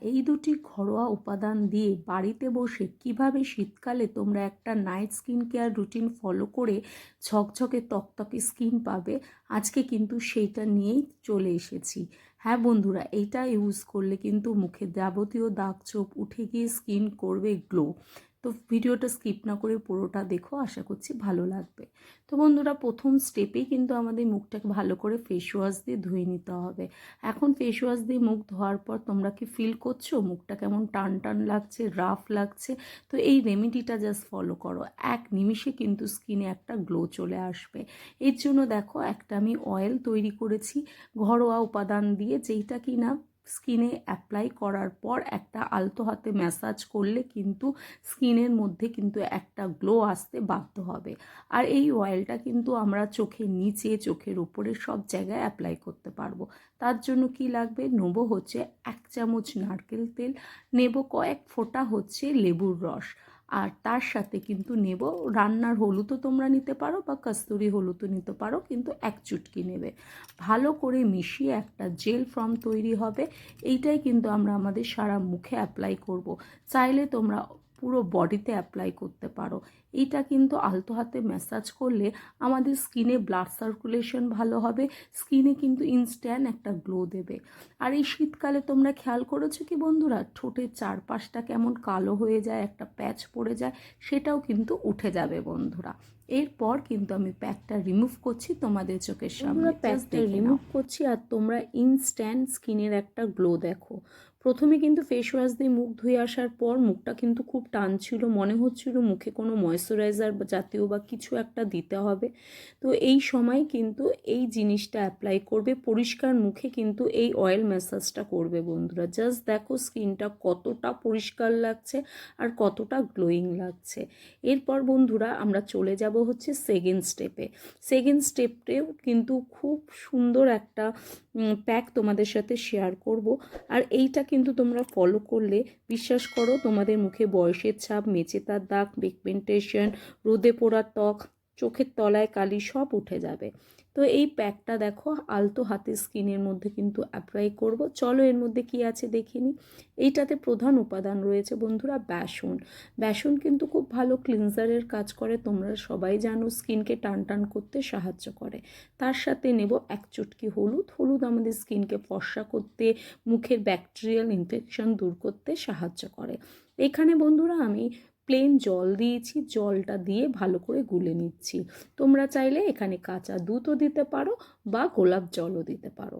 এই দুটি ঘরোয়া উপাদান দিয়ে বাড়িতে বসে কীভাবে শীতকালে তোমরা একটা night skin care routine follow করে ঝকঝকে তকতকে স্কিন পাবে, আজকে কিন্তু সেইটা নিয়েই চলে এসেছি। হ্যাঁ বন্ধুরা এটা ইউজ করলে কিন্তু মুখে যাবতীয় দাগ চোপ উঠে গিয়ে স্কিন করবে গ্লো তো ভিডিওটা স্কিপ না করে পুরোটা দেখো, আশা করছি ভালো লাগবে। তো বন্ধুরা, প্রথম স্টেপেই কিন্তু আমাদের মুখটাকে ভালো করে ফেস ওয়াশ দিয়ে ধুয়ে নিতে হবে। এখন ফেস ওয়াশ দিয়ে মুখ ধোয়ার পর তোমরা কি ফিল করছ? মুখটা কেমন টান টান লাগছে রাফ লাগছে? তো এই রেমেডিটা জাস্ট ফলো করো। এক নিমিষে কিন্তু স্কিনে একটা গ্লো চলে আসবে। এর জন্য দেখো, একটা আমি অয়েল তৈরি করেছি, ঘরোয়া উপাদান দিয়ে, যেইটা কি না স্কিনে অ্যাপ্লাই করার পর একটা আলতো হাতে ম্যাসাজ করলে কিন্তু স্কিনের মধ্যে কিন্তু একটা গ্লো আসতে বাধ্য হবে। আর এই অয়েলটা কিন্তু আমরা চোখের নিচে, চোখের উপরে সব জায়গায় অ্যাপ্লাই করতে পারব। তার জন্য কি লাগবে? নেব হচ্ছে এক চামচ নারকেল তেল, নেব কয়েক ফোঁটা হচ্ছে লেবুর রস। আর তার সাথে কিন্তু নেব, রান্নার হলুদও তোমরা নিতে পারো বা কস্তুরি হলুদও নিতে পারো, কিন্তু এক চুটকি নেবে ভালো করে মিশিয়ে একটা জেল ফর্ম তৈরি হবে, এইটাই কিন্তু আমরা আমাদের সারা মুখে অ্যাপ্লাই করব। চাইলে তোমরা পুরো বডিতে অ্যাপ্লাই করতে পারো। এইটা কিন্তু আলতো হাতে ম্যাসাজ করলে আমাদের স্কিনে ব্লাড সার্কুলেশন ভালো হবে স্কিনে কিন্তু ইনস্ট্যান্ট একটা গ্লো দেবে। আর এই শীতকালে তোমরা খেয়াল করেছ কি বন্ধুরা? ঠোঁটের চারপাশটা কেমন কালো হয়ে যায় একটা প্যাচ পড়ে যায় সেটাও কিন্তু উঠে যাবে বন্ধুরা। এরপর কিন্তু আমি প্যাকটা রিমুভ করছি তোমাদের চোখের সামনে। প্যাকটা রিমুভ করছি আর তোমরা ইনস্ট্যান্ট স্কিনের একটা গ্লো দেখো। প্রথমে কিন্তু ফেস ওয়াশ দিয়ে মুখ ধুয়ে আসার পর মুখটা কিন্তু খুব টান ছিল মনে হচ্ছিল মুখে কোনো ময়শ্চারাইজার জাতীয় বা কিছু একটা দিতে হবে। তো এই সময় কিন্তু এই জিনিসটা অ্যাপ্লাই করবে। পরিষ্কার মুখে কিন্তু এই অয়েল ম্যাসাজটা করবে বন্ধুরা। জাস্ট দেখো স্কিনটা কতটা পরিষ্কার লাগছে আর কতটা গ্লোয়িং লাগছে। এরপর বন্ধুরা আমরা চলে যাব হচ্ছে সেকেন্ড স্টেপে সেকেন্ড স্টেপেও কিন্তু খুব সুন্দর একটা প্যাক তোমাদের সাথে শেয়ার করব। আর এইটা কিন্তু তোমরা ফলো করলে, বিশ্বাস করো তোমাদের মুখে বয়সের ছাপ, মেচেতার দাগ পিগমেন্টেশন রোদে পোড়া ত্বক চোখের তলায় কালি সব উঠে যাবে। তো এই প্যাকটা দেখো, আলতো হাতে স্কিনের মধ্যে কিন্তু অ্যাপ্লাই করব। চলো এর মধ্যে কি আছে দেখিনি এইটাতে প্রধান উপাদান রয়েছে বন্ধুরা, বেসন। বেসন কিন্তু খুব ভালো ক্লিনজারের কাজ করে, তোমরা সবাই জানো স্কিনকে টান টান করতে সাহায্য করে। তার সাথে নেব এক চুটকি হলুদ। হলুদ আমাদের স্কিনকে ফর্সা করতে, মুখের ব্যাকটেরিয়াল ইনফেকশন দূর করতে সাহায্য করে। এখানে বন্ধুরা আমি প্লেন জল দিয়েছি, জলটা দিয়ে ভালো করে গুলে নিচ্ছি। তোমরা চাইলে এখানে কাঁচা দুধও দিতে পারো বা গোলাপ জলও দিতে পারো।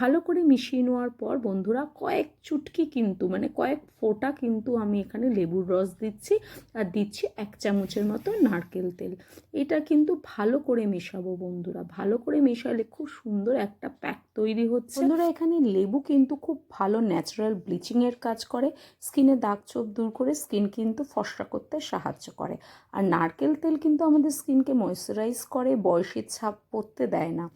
ভালো করে মিশিয়ে নেওয়ার পর বন্ধুরা কয়েক চুটকি কিন্তু মানে কয়েক ফোঁটা কিন্তু আমি এখানে লেবুর রস দিচ্ছি আর দিচ্ছি এক চামচের মতো নারকেল তেল। এটা কিন্তু ভালো করে মেশাবো বন্ধুরা, ভালো করে মেশালে খুব সুন্দর একটা প্যাক তৈরি হচ্ছে। বন্ধুরা, এখানে লেবু কিন্তু খুব ভালো ন্যাচারাল ব্লিচিংয়ের কাজ করে, স্কিনে দাগ ছোপ দূর করে স্কিন কিন্তু ফসরা করতে সাহায্য করে। আর নারকেল তেল কিন্তু আমাদের স্কিনকে ময়শ্চারাইজ করে, বয়সের ছাপ পড়তে দেয় না।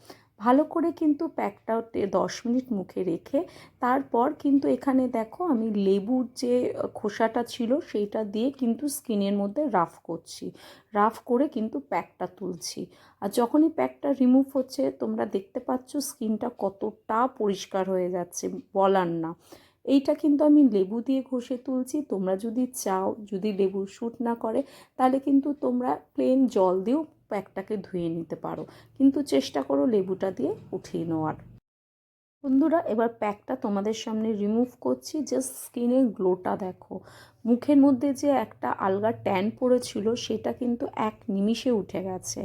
ভালো করে কিন্তু প্যাকটা দশ মিনিট মুখে রেখে তারপর কিন্তু এখানে দেখো আমি লেবুর যে খোসাটা ছিল সেইটা দিয়ে কিন্তু স্কিনের মধ্যে রাফ করছি। রাফ করে কিন্তু প্যাকটা তুলছি। আর যখনই প্যাকটা রিমুভ হচ্ছে তোমরা দেখতে পাচ্ছ স্কিনটা কতটা পরিষ্কার হয়ে যাচ্ছে, বলার না। এইটা কিন্তু আমি লেবু দিয়ে ঘষে তুলছি, তোমরা যদি চাও, যদি লেবু শ্যুট না করে, তাহলে কিন্তু তোমরা প্লেন জল দিয়েও প্যাকটাকে ধুয়ে নিতে পারো। কিন্তু চেষ্টা করো লেবুটা দিয়ে উঠিয়ে নেওয়ার। বন্ধুরা, এবার প্যাকটা তোমাদের সামনে রিমুভ করছি। জাস্ট স্কিনের গ্লোটা দেখো। মুখের মধ্যে যে একটা আলগা ট্যান পড়েছিল, সেটা কিন্তু এক নিমিষে উঠে গেছে।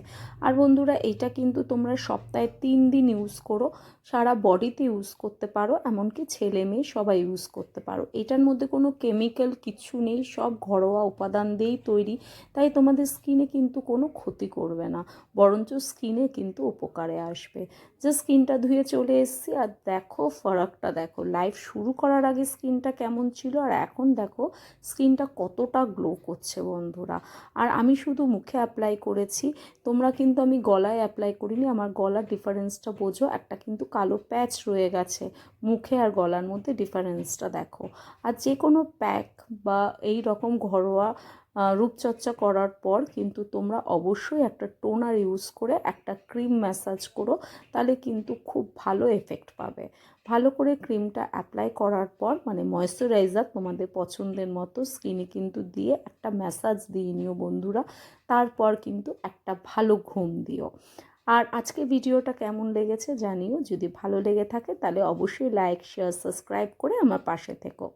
আর বন্ধুরা, এটা কিন্তু তোমরা সপ্তাহে তিন দিন ইউজ করো, সারা বডিতে ইউজ করতে পারো, এমনকি ছেলে মেয়ে সবাই ইউজ করতে পারো। এটার মধ্যে কোনো কেমিক্যাল কিছু নেই, সব ঘরোয়া উপাদান দিয়েই তৈরি, তাই তোমাদের স্কিনে কিন্তু কোনো ক্ষতি করবে না, বরঞ্চ স্কিনে কিন্তু উপকারে আসবে। যে স্কিনটা ধুয়ে চলে এসছি, আর দেখো, ফারাকটা দেখো। লাইফ শুরু করার আগে স্কিনটা কেমন ছিল, আর এখন দেখো স্কিনটা কতটা গ্লো করছে বন্ধুরা। আর আমি শুধু মুখে অ্যাপ্লাই করেছি, তোমরা কিন্তু আমি গলায় অ্যাপ্লাই করিনি, আমার গলার ডিফারেন্সটা বোঝো। একটা কিন্তু কালো প্যাচ রয়ে গেছে, মুখে আর গলার মধ্যে ডিফারেন্সটা দেখো। আর যে কোনো প্যাক বা এই রকম ঘরোয়া রূপচর্চা করার পর কিন্তু তোমরা অবশ্যই একটা টোনার ইউজ করে একটা ক্রিম ম্যাসাজ করো, তাহলে কিন্তু খুব ভালো এফেক্ট পাবে। ভালো করে ক্রিমটা অ্যাপ্লাই করার পর মানে ময়শ্চারাইজার তোমাদের পছন্দের মতো স্কিনে কিন্তু দিয়ে একটা ম্যাসাজ দিয়ে নিও বন্ধুরা, তারপর কিন্তু একটা ভালো ঘুম দিও। আর আজকে ভিডিওটা কেমন লেগেছে জানিও, যদি ভালো লেগে থাকে তাহলে অবশ্যই লাইক শেয়ার সাবস্ক্রাইব করে আমার পাশে থেকো।